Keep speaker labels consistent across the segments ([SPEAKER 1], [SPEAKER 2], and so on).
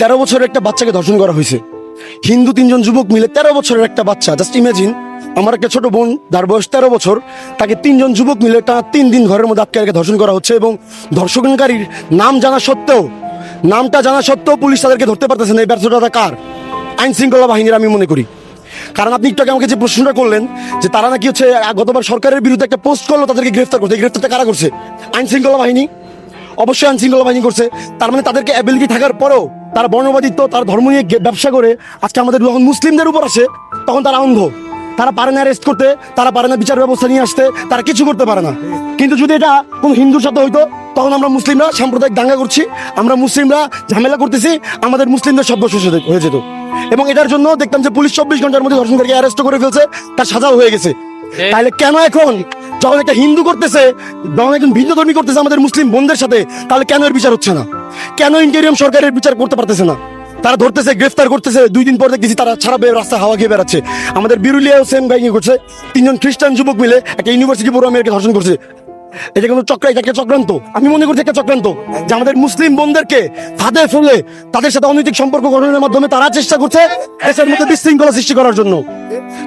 [SPEAKER 1] তেরো বছরের একটা বাচ্চাকে ধর্ষণ করা হয়েছে। হিন্দু তিনজন যুবক মিলে তেরো বছরের একটা বাচ্চা। জাস্ট ইমাজিন আমার একটা ছোট বোন, যার বয়স তেরো বছর, তাকে তিনজন যুবক মিলে টানা তিন দিন ঘরের মধ্যে আটকে রেখে ধর্ষণ করা হচ্ছে এবং ধর্ষণকারীর নাম জানা সত্ত্বেও, নামটা জানা সত্ত্বেও পুলিশ তাদেরকে ধরতে পারতেছে না। এই ব্যর্থতা কার? আইন শৃঙ্খলা বাহিনীর আমি মনে করি। কারণ আপনি একটু আমাকে যে প্রশ্নটা করলেন, যে তারা নাকি হচ্ছে গতবার সরকারের বিরুদ্ধে একটা পোস্ট করল তাদেরকে গ্রেফতার এই গ্রেফতারটা কারা করছে? আইন শৃঙ্খলা বাহিনী? অবশ্যই আইন শৃঙ্খলা বাহিনী করছে। তার মানে তাদেরকে অ্যাবিলিটি থাকার পরেও তারা বর্ণবাদিত্ব তার ধর্ম নিয়ে ব্যবসা করে আজকে আমাদের যখন মুসলিমদের উপর আসে তখন তারা অন্ধ। তারা পারে না অ্যারেস্ট করতে তারা পারে না বিচার ব্যবস্থা নিয়ে আসতে তারা কিছু করতে পারে না। কিন্তু যদি এটা কোন হিন্দুর সাথে হইতো তখন আমরা মুসলিমরা সাম্প্রদায়িক দাঙ্গা করছি আমরা মুসলিমরা ঝামেলা করতেছি আমাদের মুসলিমদের সভ্য হয়ে যেত এবং এটার জন্য দেখতাম যে পুলিশ চব্বিশ ঘণ্টার মধ্যে ধর্ষণকারীকে অ্যারেস্ট করে ফেলছে তার সাজাও হয়ে গেছে। তাহলে কেন এখন যখন একটা হিন্দু করতেছে, যখন একজন ভিন্ন ধর্মী করতেছে আমাদের মুসলিম বোনদের সাথে, তাহলে কেন এর বিচার হচ্ছে না? কেন ইন্টেরিয়াম সরকারের বিচার করতে পারতেছে না? তারা ধরতেছে, গ্রেফতার করতেছে, দুই দিন পর দেখতেছি তারা ছাড়া বের রাস্তা হাওয়া খেয়ে বেড়াচ্ছে। আমাদের বিরুলিয়াও সেম গাইনি করছে তিনজন খ্রিস্টান যুবক মিলে একটা ইউনিভার্সিটি পড়ুয়া মেয়েকে ধর্ষণ করছে। এটা কোনো চক্র এটা চক্রান্ত। আমি মনে করছি একটা চক্রান্ত। যে আমাদের মুসলিম বোনদেরকে ফাঁদে ফেলে তাদের সাথে অনৈতিক সম্পর্ক গঠনের মাধ্যমে তারা চেষ্টা করছে দেশের মধ্যে বিশৃঙ্খলা সৃষ্টি করার জন্য।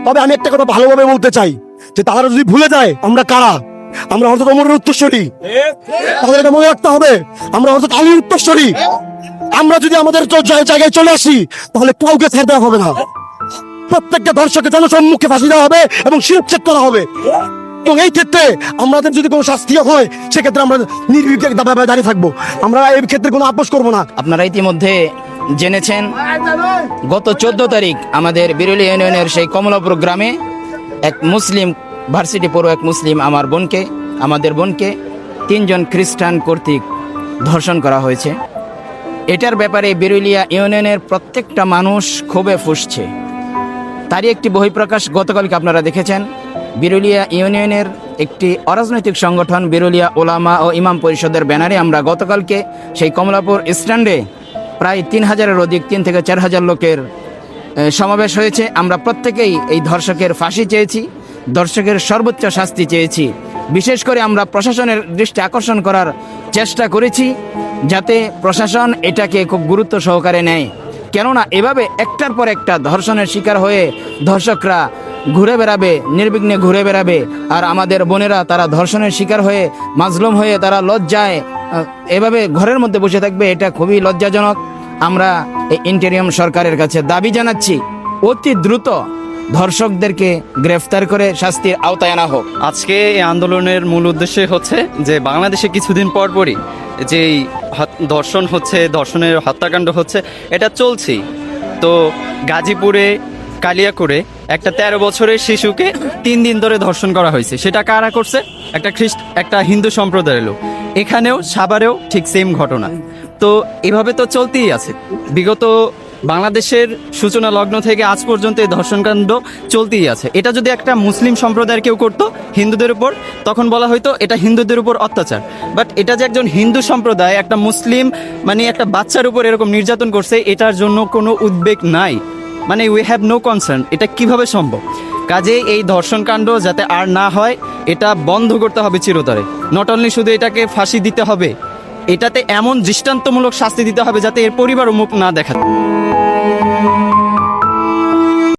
[SPEAKER 1] তবে আমি একটা কথা ভালোভাবে বলতে চাই। যে তারা যদি ভুলে যায়, আমরা কারা? আমরা অর্থাৎ অমরের উত্তরস্বরী। তাদের এটা মনে রাখতে হবে, আমরা অর্থাৎ আলীর উত্তরস্বরী। আমরা যদি আমাদের জায়গায় চলে আসি, তাহলে কাউকে ছেড়ে দেওয়া হবে না। প্রত্যেকটা দর্শককে জনসম্মুখে ফাঁসি দেওয়া হবে এবং শিরচ্ছেদ করা হবে। এবং এই ক্ষেত্রে আমাদের যদি কোনো শাস্তি হয়, সেক্ষেত্রে আমরা দাবা দাঁড়িয়ে থাকব। আমরা এই ক্ষেত্রে কোনো আপোষ করব না।
[SPEAKER 2] আপনারা ইতিমধ্যে জেনেছেন, গত চোদ্দ তারিখ আমাদের বিরুলি ইউনিয়নের সেই কমলাপুর গ্রামে এক মুসলিম ভার্সিটি পড়ো এক মুসলিম আমার বোনকে, আমাদের বোনকে, তিনজন খ্রিস্টান কর্তৃক ধর্ষণ করা হয়েছে। এটার ব্যাপারে বিরুলিয়া ইউনিয়নের প্রত্যেকটা মানুষ ক্ষোভে ফুসছে। তারই একটি বহিঃপ্রকাশ গতকালকে আপনারা দেখেছেন। বিরুলিয়া ইউনিয়নের একটি অরাজনৈতিক সংগঠন বিরুলিয়া ওলামা ও ইমাম পরিষদের ব্যানারে আমরা গতকালকে সেই কমলাপুর স্ট্যান্ডে প্রায় তিন হাজারের অধিক, তিন থেকে চার হাজার লোকের সমাবেশ হয়েছে। আমরা প্রত্যেকেই এই ধর্ষকের ফাঁসি চেয়েছি, ধর্ষকের সর্বোচ্চ শাস্তি চেয়েছি। বিশেষ করে আমরা প্রশাসনের দৃষ্টি আকর্ষণ করার চেষ্টা করেছি যাতে প্রশাসন এটাকে খুব গুরুত্ব সহকারে নেয়। কেননা এভাবে একটার পর একটা ধর্ষণের শিকার হয়ে ধর্ষকরা ঘুরে বেড়াবে, নির্বিঘ্নে ঘুরে বেড়াবে, আর আমাদের বোনেরা তারা ধর্ষণের শিকার হয়ে, মাজলুম হয়ে তারা লজ্জায় এভাবে ঘরের মধ্যে বসে থাকবে, এটা খুবই লজ্জাজনক। আমরা এই ইন্টেরিয়াম সরকারের কাছে দাবি জানাচ্ছি, অতি দ্রুত ধর্ষকদেরকে গ্রেফতার করে শাস্তির আওতায় আনা হোক।
[SPEAKER 3] আজকে এই আন্দোলনের মূল উদ্দেশ্য হচ্ছে যে বাংলাদেশে কিছুদিন পর পরই যে এই ধর্ষণ হচ্ছে, ধর্ষণের হত্যাকাণ্ড হচ্ছে, এটা চলছেই। তো গাজীপুরে, কালিয়াকুড়ে একটা তেরো বছরের শিশুকে তিন দিন ধরে ধর্ষণ করা হয়েছে। সেটা কারা করছে? একটা খ্রিস্ট, একটা হিন্দু সম্প্রদায়ের লোক। এখানেও সাভারেও ঠিক সেম ঘটনা। তো এভাবে তো চলতেই আছে। বিগত বাংলাদেশের সূচনা লগ্ন থেকে আজ পর্যন্ত এই ধর্ষণকাণ্ড চলতেই আছে। এটা যদি একটা মুসলিম সম্প্রদায়ের কেউ করতো, হিন্দুদের উপর, তখন বলা হয়তো এটা হিন্দুদের উপর অত্যাচার। বাট এটা যে একজন হিন্দু সম্প্রদায়, একটা মুসলিম মানে একটা বাচ্চার উপর এরকম নির্যাতন করছে, এটার জন্য কোনো উদ্বেগ নাই। মানে উই হ্যাভ নো কনসার্ন এটা কীভাবে সম্ভব? কাজে এই ধর্ষণকাণ্ড যাতে আর না হয়, এটা বন্ধ করতে হবে চিরতরে। নট অনলি শুধু এটাকে ফাঁসি দিতে হবে এটাতে এমন দৃষ্টান্তমূলক শাস্তি দিতে হবে যাতে এর পরিবারও মুখ না দেখা